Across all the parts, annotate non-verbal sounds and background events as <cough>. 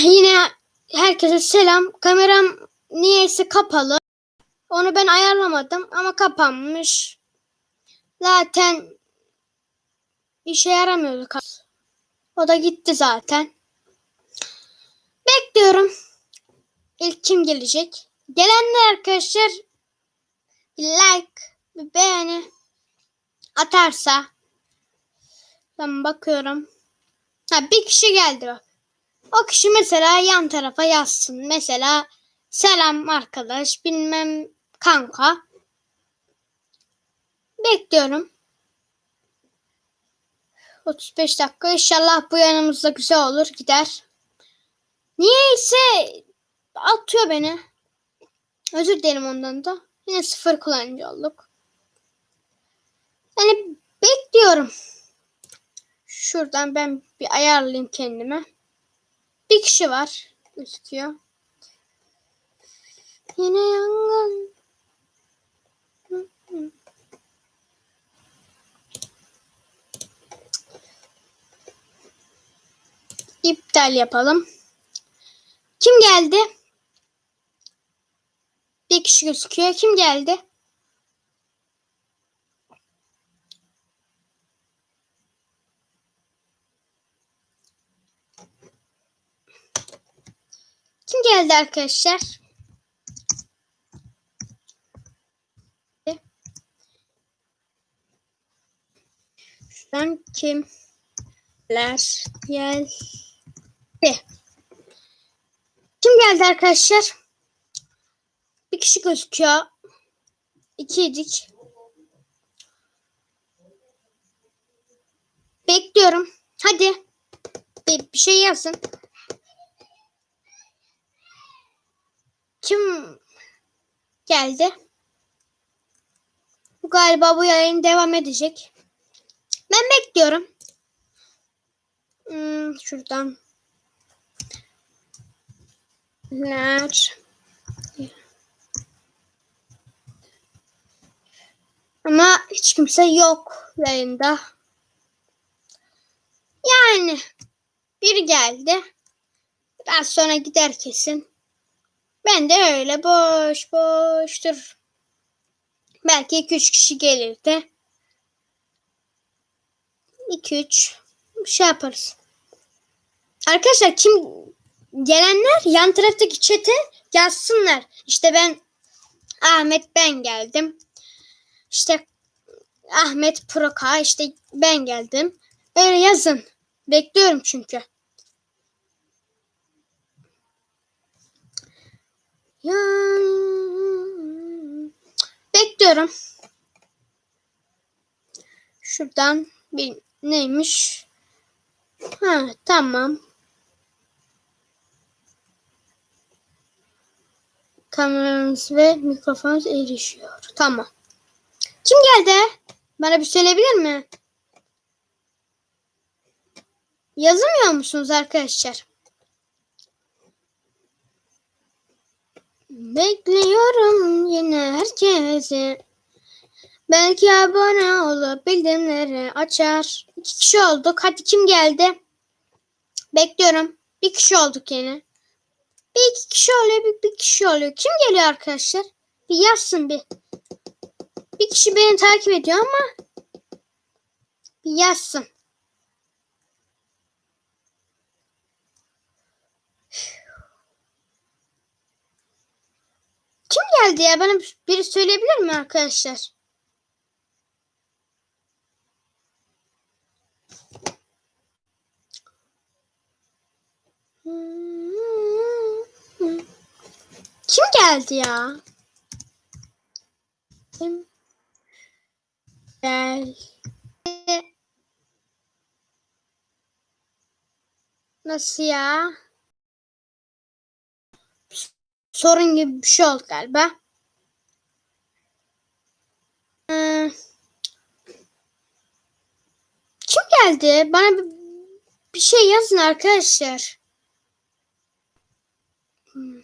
Yine herkese selam. Kameram niyeyse kapalı. Onu ben ayarlamadım ama kapanmış. Zaten işe yaramıyordu. O da gitti zaten. Bekliyorum. İlk kim gelecek? Gelenler arkadaşlar bir like, bir beğeni atarsa ben bakıyorum. Ha bir kişi geldi bak. O kişi mesela yan tarafa yazsın. Mesela selam arkadaş bilmem kanka. Bekliyorum. 35 dakika inşallah bu yanımızda güzel olur gider. Niyeyse atıyor beni. Özür dilerim ondan da. Yine sıfır kullanıcı olduk. Yani bekliyorum. Şuradan ben bir ayarlayayım kendime. Bir kişi var gözüküyor. Yine yangın. İptal yapalım. Kim geldi? Bir kişi gözüküyor. Kim geldi? Geldi arkadaşlar? Şuradan kimler geldi? Kim geldi arkadaşlar? Bir kişi gözüküyor. İkiydik. Bekliyorum. Hadi. Bir, bir şey yazın. Kim geldi? Galiba bu yayın devam edecek. Ben bekliyorum. Hmm, şuradan. Ler. Ama hiç kimse yok yayında. Yani bir geldi. Biraz sonra gider kesin. Ben de öyle boş boştur. Belki 2-3 kişi gelirdi. 2-3 şey yaparız. Arkadaşlar kim gelenler yan taraftaki çete yazsınlar. İşte ben Ahmet ben geldim. İşte Ahmet Proka işte ben geldim. Öyle yazın. Bekliyorum çünkü. Bekliyorum. Şuradan bir neymiş? Ha tamam. Kameramız ve mikrofonumuz erişiyor. Tamam. Kim geldi? Bana bir söyleyebilir mi? Yazamıyor musunuz arkadaşlar? Bekliyorum yine herkesi. Belki abone olup bildirimleri açar. İki kişi olduk. Hadi kim geldi? Bekliyorum. Bir kişi olduk yine. Bir iki kişi oluyor, bir, bir kişi oluyor. Kim geliyor arkadaşlar? Bir yazsın bir. Bir kişi beni takip ediyor ama bir yazsın. Kim geldi ya? Bana biri söyleyebilir mi arkadaşlar? Kim geldi ya? Kim geldi? Nasıl ya? Sorun gibi bir şey oldu galiba. Ee, kim geldi? Bana bir, bir şey yazın arkadaşlar. Hmm.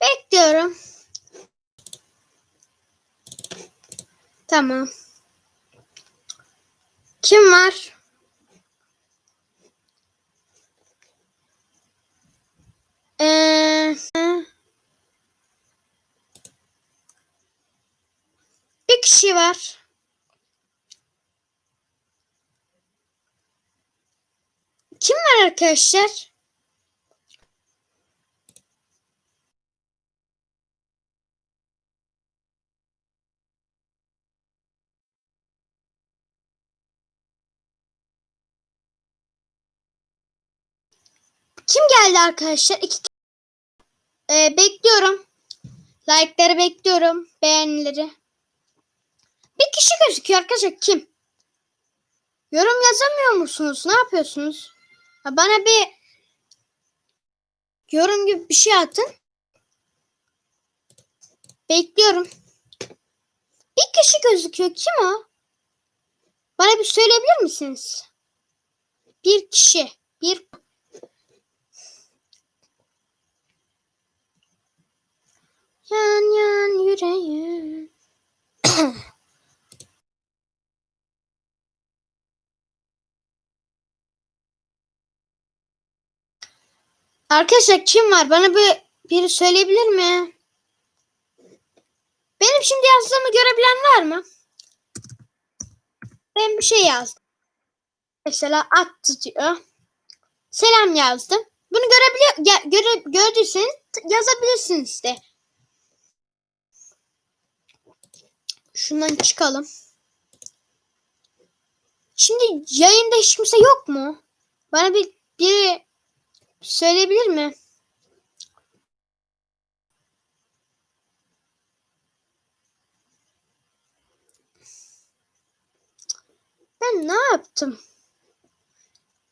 Bekliyorum. Tamam. Kim var? Kişi var. Kim var arkadaşlar? Kim geldi arkadaşlar? İki Ee, bekliyorum. Like'ları bekliyorum. Beğenileri. Bir kişi gözüküyor arkadaşlar. Kim? Yorum yazamıyor musunuz? Ne yapıyorsunuz? Ha, bana bir yorum gibi bir şey atın. Bekliyorum. Bir kişi gözüküyor. Kim o? Bana bir söyleyebilir misiniz? Bir kişi. Bir Yan yan yüreğim. <clears throat> Arkadaşlar kim var? Bana bir biri söyleyebilir mi? Benim şimdi yazdığımı görebilen var mı? Ben bir şey yazdım. Mesela attı diyor. Selam yazdım. Bunu görebiliyor, göre, gördüyseniz yazabilirsiniz de. Şundan çıkalım. Şimdi yayında hiç kimse yok mu? Bana bir biri söyleyebilir mi? Ben ne yaptım?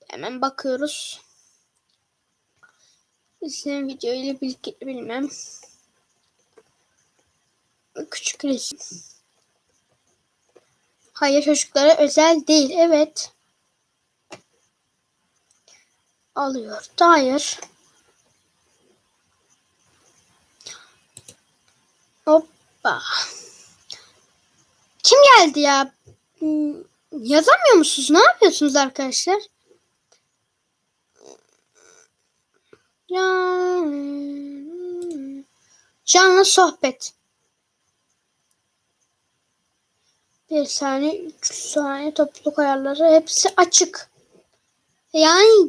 Hemen bakıyoruz. İzleyen video ile bilgi bilmem. Küçük resim. Hayır çocuklara özel değil. Evet. Alıyor. Hayır. Hoppa. Kim geldi ya? Yazamıyor musunuz? Ne yapıyorsunuz arkadaşlar? Ya canlı sohbet. Bir saniye, üç saniye topluluk ayarları hepsi açık. Yani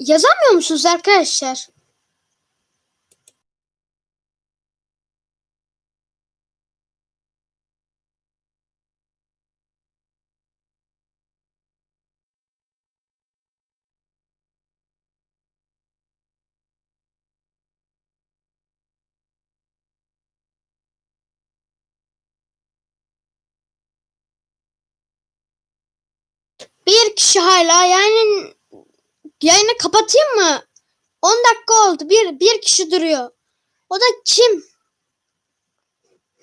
yazamıyor musunuz arkadaşlar? Bir kişi hala yani yayını kapatayım mı? 10 dakika oldu. Bir, bir kişi duruyor. O da kim?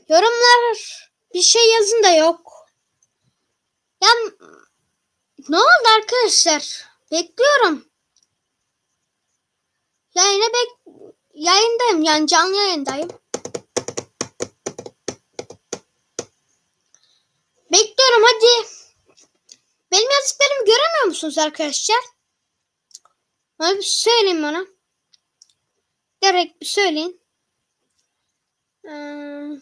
Yorumlar bir şey yazın da yok. Ya ne oldu arkadaşlar? Bekliyorum. Yayına bek yayındayım yani canlı yayındayım. Bekliyorum hadi. Benim yazdıklarımı göremiyor musunuz arkadaşlar? Bir söyleyin bana. Direkt bir söyleyin. Ee,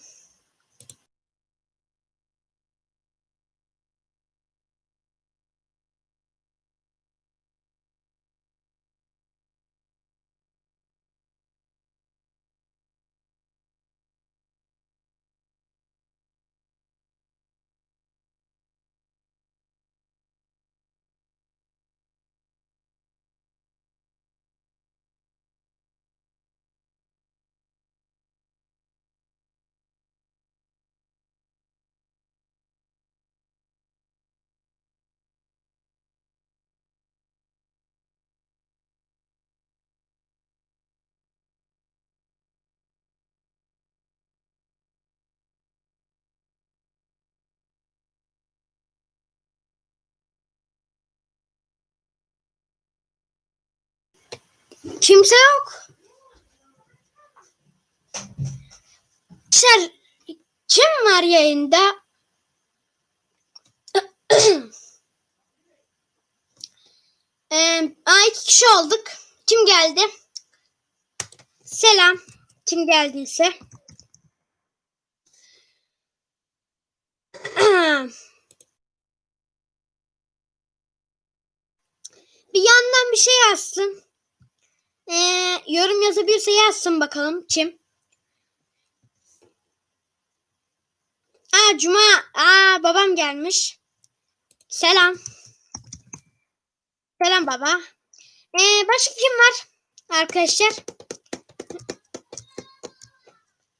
kimse yok. Arkadaşlar kim var yayında? <clears throat> Ee, aa, iki kişi olduk. Kim geldi? Selam. Kim geldiyse. <clears throat> Bir yandan bir şey yazsın. Ee, yorum yazabilirse yazsın bakalım kim? Aa Cuma. Aa babam gelmiş. Selam. Selam baba. Ee, başka kim var? Arkadaşlar.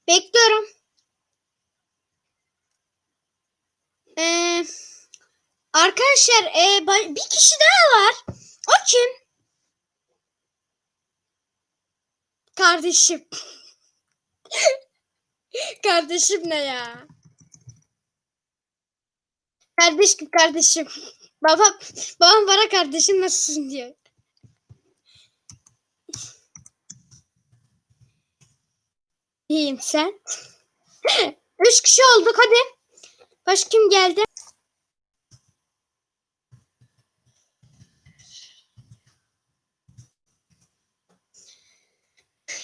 Bekliyorum. Ee, arkadaşlar e, bir kişi daha var. O kim? Kardeşim. kardeşim ne ya? Kardeşim kardeşim. Baba babam bana kardeşim nasılsın diyor. İyiyim sen. Üç kişi olduk hadi. Başka kim geldi?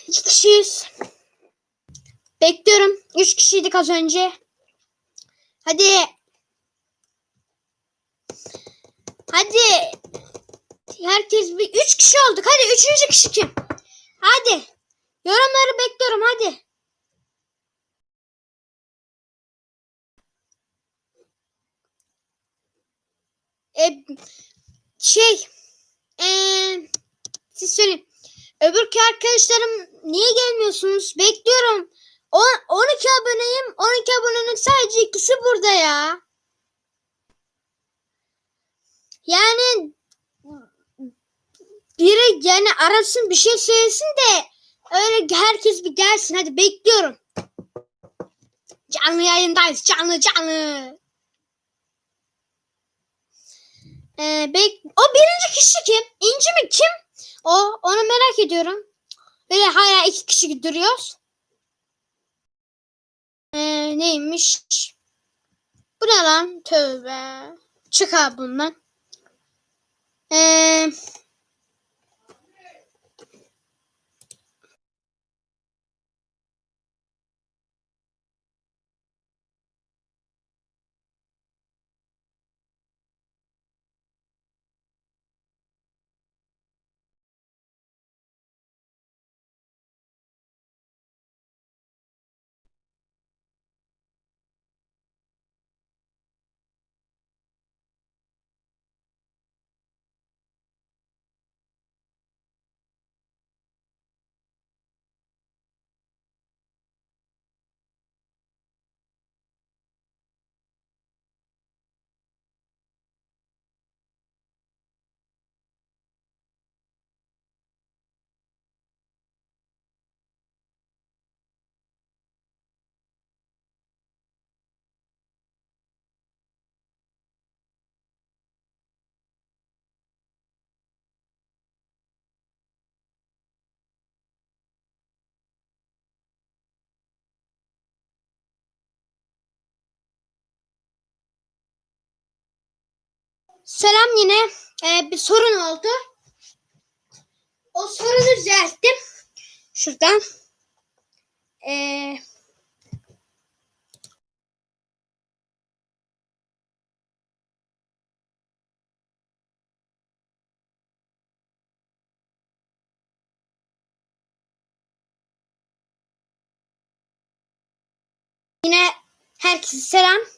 İki kişiyiz. Bekliyorum. Üç kişiydik az önce. Hadi. Hadi. Herkes bir üç kişi olduk. Hadi üçüncü kişi kim? Hadi. Yorumları bekliyorum hadi. E, şey. eee siz söyleyin. Öbürkü arkadaşlarım niye gelmiyorsunuz? Bekliyorum. O, 12 aboneyim. 12 abonenin sadece ikisi burada ya. Yani biri yani arasın bir şey söylesin de öyle herkes bir gelsin. Hadi bekliyorum. Canlı yayındayız. Canlı canlı. Ee, bek o birinci kişi kim? İnci mi? Kim? O onu merak ediyorum. Böyle hala iki kişi duruyoruz. Ee, neymiş? Bu ne lan? Tövbe. Çık abi bundan. Ee, selam yine. Ee, bir sorun oldu. O sorunu düzelttim. Şuradan. Ee, yine herkese selam.